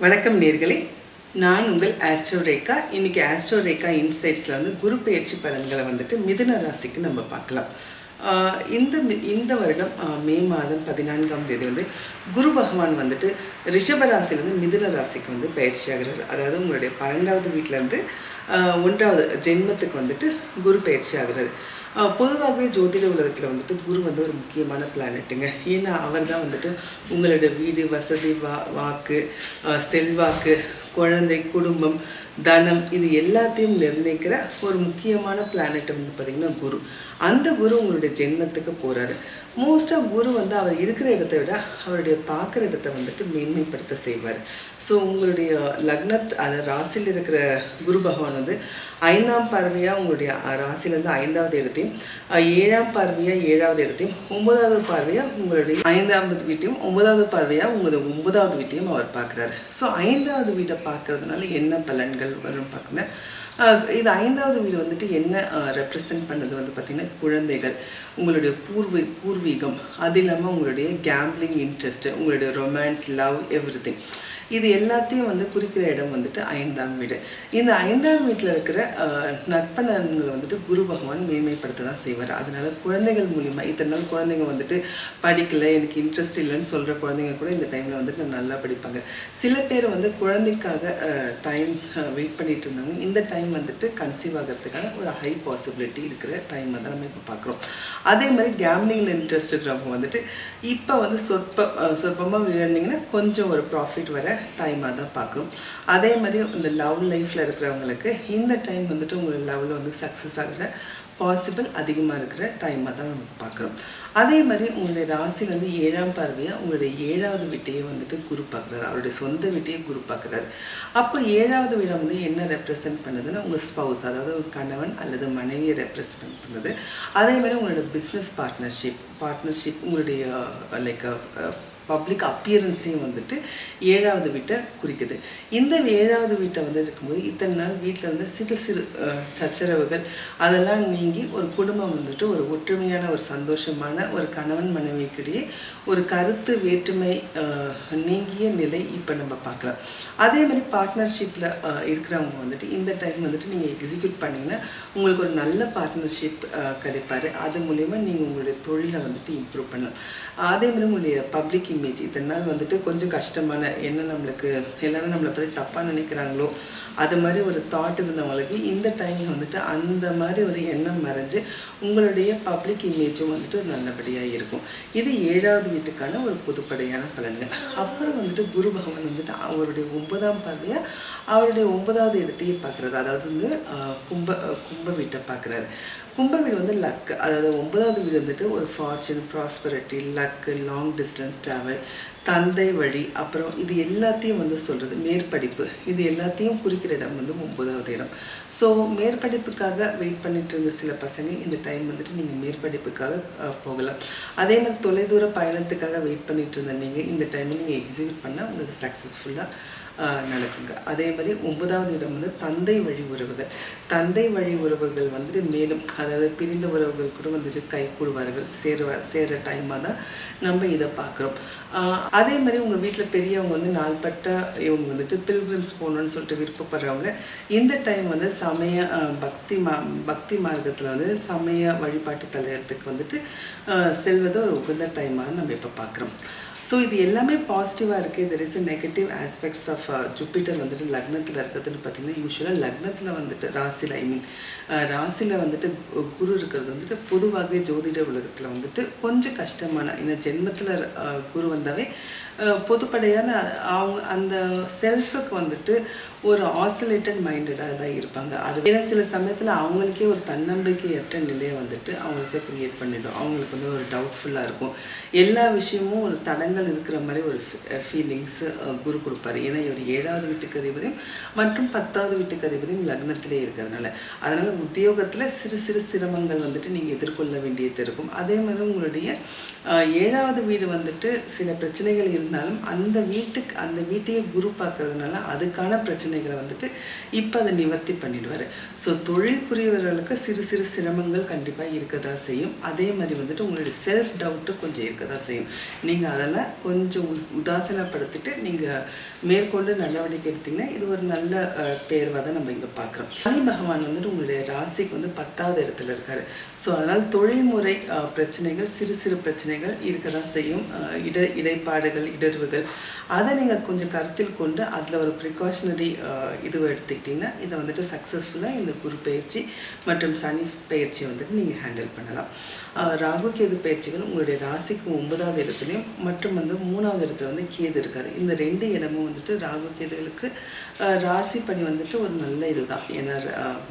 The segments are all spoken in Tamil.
வணக்கம் நேர்களே. நான் உங்கள் ஆஸ்ட்ரோ ரேகா இன்னைக்கு ஆஸ்ட்ரோ ரேகா இன்சைட்ஸில் வந்து குரு பயிற்சி பலன்களை வந்துட்டு மிதுன ராசிக்கு நம்ம பார்க்கலாம். இந்த மி- இந்த வருடம் மே மாதம் பதினான்காம் தேதி வந்து குரு பகவான் வந்துட்டு ரிஷப ராசியிலேருந்து மிதுன ராசிக்கு வந்து பயிற்சி ஆகிறார் அதாவது உங்களுடைய பன்னெண்டாவது வீட்டிலேருந்து ஒன்றாவது ஜென்மத்துக்கு வந்துட்டு குரு பயிற்சி ஆகிறாரு. பொதுவாகவே ஜோதிட உலகத்தில் வந்துட்டு குரு வந்து ஒரு முக்கியமான பிளானட்டுங்க ஏன்னா அவர் தான் வந்துட்டு உங்களோட வீடு வசதி வா வாக்கு செல்வாக்கு குழந்தை குடும்பம் தனம் இது எல்லாத்தையும் நிர்ணயிக்கிற ஒரு முக்கியமான பிளானட் வந்து பார்த்திங்கன்னா குரு. அந்த குரு உங்களுடைய ஜென்மத்துக்கு போகிறாரு மோஸ்ட்டாக குரு வந்து அவர் இருக்கிற இடத்த விட அவருடைய பார்க்குற இடத்த வந்துட்டு மேன்மைப்படுத்த செய்வார். ஸோ உங்களுடைய லக்னத் அது ராசியில் இருக்கிற குரு பகவான் வந்து ஐந்தாம் பார்வையாக உங்களுடைய அஹ், ராசியிலேருந்து ஐந்தாவது இடத்தையும் ஏழாம் பார்வையாக ஏழாவது இடத்தையும் ஒன்பதாவது பார்வையாக உங்களுடைய ஐந்தாவது வீட்டையும் ஒன்பதாவது பார்வையாக உங்களது ஒன்பதாவது வீட்டையும் அவர் பார்க்குறாரு. ஸோ ஐந்தாவது வீட்டை பார்க்கறதுனால என்ன பலன்கள் வரும் பார்க்குறேன் இது ஐந்தாவது வீடு வந்துட்டு என்ன ரெப்ரசன்ட் பண்ணது வந்து பார்த்திங்கன்னா குழந்தைகள். உங்களுடைய பூர்வீ பூர்வீகம். அது இல்லாமல் உங்களுடைய கேம்பிளிங் இன்ட்ரெஸ்ட் உங்களுடைய ரொமான்ஸ் லவ் எவ்ரி இது எல்லாத்தையும் வந்து குறிக்கிற இடம் வந்துட்டு ஐந்தாம் வீடு. இந்த ஐந்தாம் வீட்டில் இருக்கிற ஆஹ், வந்துட்டு குரு பகவான் மேன்மைப்படுத்த தான் செய்வார். அதனால குழந்தைகள் மூலிமா இத்தனை நாள் குழந்தைங்க வந்துட்டு படிக்கல எனக்கு இன்ட்ரெஸ்ட் இல்லைன்னு சொல்கிற குழந்தைங்க கூட இந்த டைமில் வந்துட்டு நல்லா படிப்பாங்க. சில பேர் வந்து குழந்தைக்காக டைம் வெயிட் பண்ணிட்டு இருந்தாங்க இந்த டைம் வந்துட்டு கன்சீவ் ஆகிறதுக்கான ஒரு ஹை பாசிபிலிட்டி இருக்கிற டைம் தான் நம்ம இப்போ பார்க்குறோம் அதே மாதிரி கேம்லிங்கில் இன்ட்ரெஸ்ட் இருக்கிறவங்க வந்துட்டு இப்போ வந்து சொற்ப சொற்பமாக விளையாண்டிங்கன்னா கொஞ்சம் ஒரு ப்ராஃபிட் வர டைமாக தான் பார்க்கும். அதே மாதிரி இந்த லவ் லைஃப்பில் இருக்கிறவங்களுக்கு இந்த டைம் வந்துட்டு உங்களோட லவ்வில் வந்து சக்ஸஸ் ஆகிற பாசிபிள் அதிகமாக இருக்கிற டைமாக தான் நம்ம பார்க்குறோம். அதே மாதிரி உங்களுடைய ராசி வந்து ஏழாம் பார்வையாக உங்களுடைய ஏழாவது வீட்டையே வந்துட்டு குரு பார்க்குறாரு. அவருடைய சொந்த வீட்டையே குரு பார்க்குறாரு. அப்போ ஏழாவது வீடம் வந்து என்ன ரெப்ரசன்ட் பண்ணுதுன்னா உங்கள் ஸ்பவுஸ் அதாவது ஒரு கணவன் அல்லது மனைவியை ரெப்ரசன்ட் பண்ணுது. அதே மாதிரி உங்களோட பிஸ்னஸ் பார்ட்னர்ஷிப் பார்ட்னர்ஷிப் உங்களுடைய லைக் பப்ளிக் அப்பியரன்ஸையும் வந்துட்டு ஏழாவது வீட்டை குறிக்குது. இந்த ஏழாவது வீட்டை வந்து இருக்கும்போது இத்தனை நாள் வீட்டில் வந்து சிறு சிறு சச்சரவுகள் அதெல்லாம் நீங்கி ஒரு குடும்பம் வந்துட்டு ஒரு ஒற்றுமையான ஒரு சந்தோஷமான ஒரு கணவன் மனைவிக்கிடையே ஒரு கருத்து வேற்றுமை நீங்கிய நிலை இப்போ நம்ம பார்க்கலாம். அதே மாதிரி பார்ட்னர்ஷிப்பில் இருக்கிறவங்க வந்துட்டு இந்த டைம் வந்துட்டு நீங்கள் எக்ஸிக்யூட் பண்ணிங்கன்னா உங்களுக்கு ஒரு நல்ல பார்ட்னர்ஷிப் கிடைப்பாரு. அது மூலயமா நீங்கள் உங்களுடைய தொழிலை வந்துட்டு இம்ப்ரூவ் பண்ணலாம். அதே மாதிரி உங்களுடைய பப்ளிக் இமேஜ். இத்தனை நாள் வந்துட்டு கொஞ்சம் கஷ்டமான என்ன நம்மளுக்கு எல்லாரும் நம்மளை பற்றி தப்பாக நினைக்கிறாங்களோ அது மாதிரி ஒரு தாட் இருந்தவங்களுக்கு இந்த டைமில் வந்துட்டு அந்த மாதிரி ஒரு எண்ணம் மறைஞ்சு உங்களுடைய பப்ளிக் இமேஜும் வந்துட்டு நல்லபடியாக இருக்கும். இது ஏழாவது வீட்டுக்கான ஒரு புதுப்படையான பலன்கள். அப்புறம் வந்துட்டு குரு பகவான் வந்துட்டு அவருடைய ஒன்பதாம் பார்வையாக அவருடைய ஒன்பதாவது இடத்தையே பார்க்குறாரு. அதாவது வந்து கும்ப கும்ப வீட்டை பார்க்குறாரு. கும்ப வீடு வந்து லக் அதாவது ஒன்பதாவது வீடு வந்துட்டு ஒரு fortune prosperity luck long distance travel தந்தை வழி அப்புறம் இது எல்லாத்தையும் வந்து சொல்கிறது மேற்படிப்பு. இது எல்லாத்தையும் குறிக்கிற இடம் வந்து ஒன்பதாவது இடம். ஸோ மேற்படிப்புக்காக வெயிட் பண்ணிட்டு இருந்த சில பசங்க இந்த டைம் வந்துட்டு நீங்கள் மேற்படிப்புக்காக போகலாம். அதே மாதிரி தொலைதூர பயணத்துக்காக வெயிட் பண்ணிட்டு இருந்த நீங்கள் இந்த டைமில் நீங்கள் எக்ஸிக்யூட் பண்ணால் உங்களுக்கு சக்ஸஸ்ஃபுல்லாக நடக்குங்க. அதே மாதிரி ஒன்பதாவது இடம் வந்து தந்தை வழி உறவுகள். தந்தை வழி உறவுகள் வந்துட்டு மேலும் அதாவது பிரிந்த உறவுகள் கூட வந்துட்டு கை கூடுவார்கள். சேருவா சேர டைமாக தான் நம்ம இதை பார்க்குறோம். அதே மாதிரி உங்கள் வீட்டில் பெரியவங்க வந்து நாள்பட்ட இவங்க வந்துட்டு பில்கிரிம்ஸ் போகணுன்னு சொல்லிட்டு விருப்பப்படுறவங்க இந்த டைம் வந்து சமய பக்தி மா பக்தி மார்க்கத்தில் வந்து சமய வழிபாட்டு தலையத்துக்கு வந்துட்டு செல்வது ஒரு உகந்த டைமாக நம்ம இப்போ பார்க்குறோம். ஸோ இது எல்லாமே பாசிட்டிவாக இருக்குது there is negative aspects of Jupiter வந்துட்டு லக்னத்தில் இருக்கிறதுன்னு பார்த்தீங்கன்னா யூஸ்வலாக லக்னத்தில் வந்துட்டு ராசியில் ஐ மீன் uh, ராசியில் வந்துட்டு கு- குரு இருக்கிறது வந்துட்டு பொதுவாகவே ஜோதிட உலகத்தில் வந்துட்டு கொஞ்சம் கஷ்டமான ஏன்னா ஜென்மத்தில் குரு வந்தாவே பொதுப்படையான அவங்க அந்த செல்ஃபுக்கு வந்துட்டு ஒரு ஆசிலேட்டட் மைண்டடாக தான் இருப்பாங்க. அது ஏன்னா சில சமயத்தில் அவங்களுக்கே ஒரு தன்னம்பிக்கையற்ற நிலையை வந்துட்டு அவங்களுக்கு க்ரியேட் பண்ணிடும். அவங்களுக்கு வந்து ஒரு டவுட்ஃபுல்லாக இருக்கும். எல்லா விஷயமும் ஒரு தடங்கள் இருக்கிற மாதிரி ஒரு ஃபீலிங்ஸ் குரு கொடுப்பாரு. ஏன்னா இவர் ஏழாவது வீட்டுக்கு அதிபதியும் மற்றும் பத்தாவது வீட்டுக்கு அதிபதியும் லக்னத்திலே இருக்கிறதுனால. அதனால் உத்தியோகத்தில் சிறு சிறு சிரமங்கள் வந்துட்டு நீங்கள் எதிர்கொள்ள வேண்டியது இருக்கும். அதே மாதிரி உங்களுடைய ஏழாவது வீடு வந்துட்டு சில பிரச்சனைகள் இருந்தாலும் அந்த வீட்டுக்கு அந்த வீட்டையே குரு பார்க்கறதுனால அதுக்கான பிரச்சனை பிரச்சனைகளை வந்துட்டு இப்போ அதை நிவர்த்தி பண்ணிடுவார். ஸோ தொழில் புரியவர்களுக்கு சிறு சிறு சிரமங்கள் கண்டிப்பாக இருக்க தான் செய்யும். அதே மாதிரி வந்துட்டு உங்களுடைய செல்ஃப் டவுட்டு கொஞ்சம் இருக்க தான் செய்யும். நீங்கள் அதெல்லாம் கொஞ்சம் உ- உதாசீனப்படுத்திட்டு நீங்கள் மேற்கொண்டு நடவடிக்கை எடுத்தீங்கன்னா இது ஒரு நல்ல பேர்வாக தான் நம்ம இங்கே பார்க்குறோம் சனி பகவான் வந்துட்டு உங்களுடைய ராசிக்கு வந்து பத்தாவது இடத்துல இருக்காரு. ஸோ அதனால் தொழில்முறை பிரச்சனைகள் சிறு சிறு பிரச்சனைகள் இருக்க தான் செய்யும் இட இடைப்பாடுகள் இடர்வுகள் அதை நீங்கள் கொஞ்சம் கருத்தில் கொண்டு அதில் ஒரு ப்ரிகாஷனரி இது எடுத்துக்கிட்டிங்கன்னா இதை வந்துட்டு சக்ஸஸ்ஃபுல்லாக இந்த குரு பயிற்சி மற்றும் சனி பயிற்சியை வந்துட்டு நீங்கள் ஹேண்டில் பண்ணலாம். ராகு கேது பயிற்சிகள் உங்களுடைய ராசிக்கு ஒன்பதாவது இடத்துலையும் மற்றும் வந்து மூணாவது இடத்துல வந்து கேது இருக்காது. இந்த ரெண்டு இடமும் வந்துட்டு ராகு கேதுகளுக்கு ராசி பணி வந்துட்டு ஒரு நல்ல இதுதான். ஏன்னா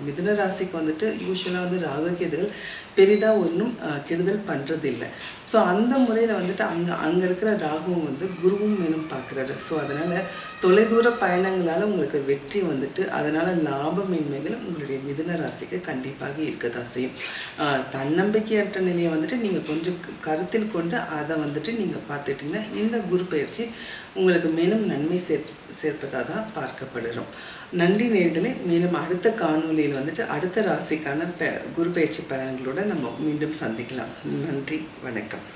மிதுன ராசிக்கு வந்துட்டு யூஸ்வலாக வந்து ராகு கேதுகள் பெரிதாக ஒன்றும் கெடுதல் பண்ணுறது இல்லை ஸோ அந்த முறையில் வந்துட்டு அங்கே அங்கே இருக்கிற ராகுவும் வந்து குருவும் மேலும் பார்க்குறாரு. ஸோ அதனால் தொலைதூர பயணங்களால் உங்களுக்கு வெற்றி வந்துட்டு அதனால் லாபமின்மைகள் உங்களுடைய மிதுன ராசிக்கு கண்டிப்பாக இருக்கதா செய்யும் தன்னம்பிக்கையற்ற நிலையை வந்துட்டு நீங்கள் கொஞ்சம் கருத்தில் கொண்டு அதை வந்துட்டு நீங்கள் பார்த்துட்டிங்கன்னா இந்த குரு பயிற்சி உங்களுக்கு மேலும் நன்மை சேர் சேர்ப்பதாக தான் பார்க்கப்படுகிறோம். நன்றி நேர்களை. மேலும் அடுத்த காணொளியில் வந்துட்டு அடுத்த ராசிக்கான குரு பயிற்சி பலன்களோடு நம்ம மீண்டும் சந்திக்கலாம். நன்றி. வணக்கம்.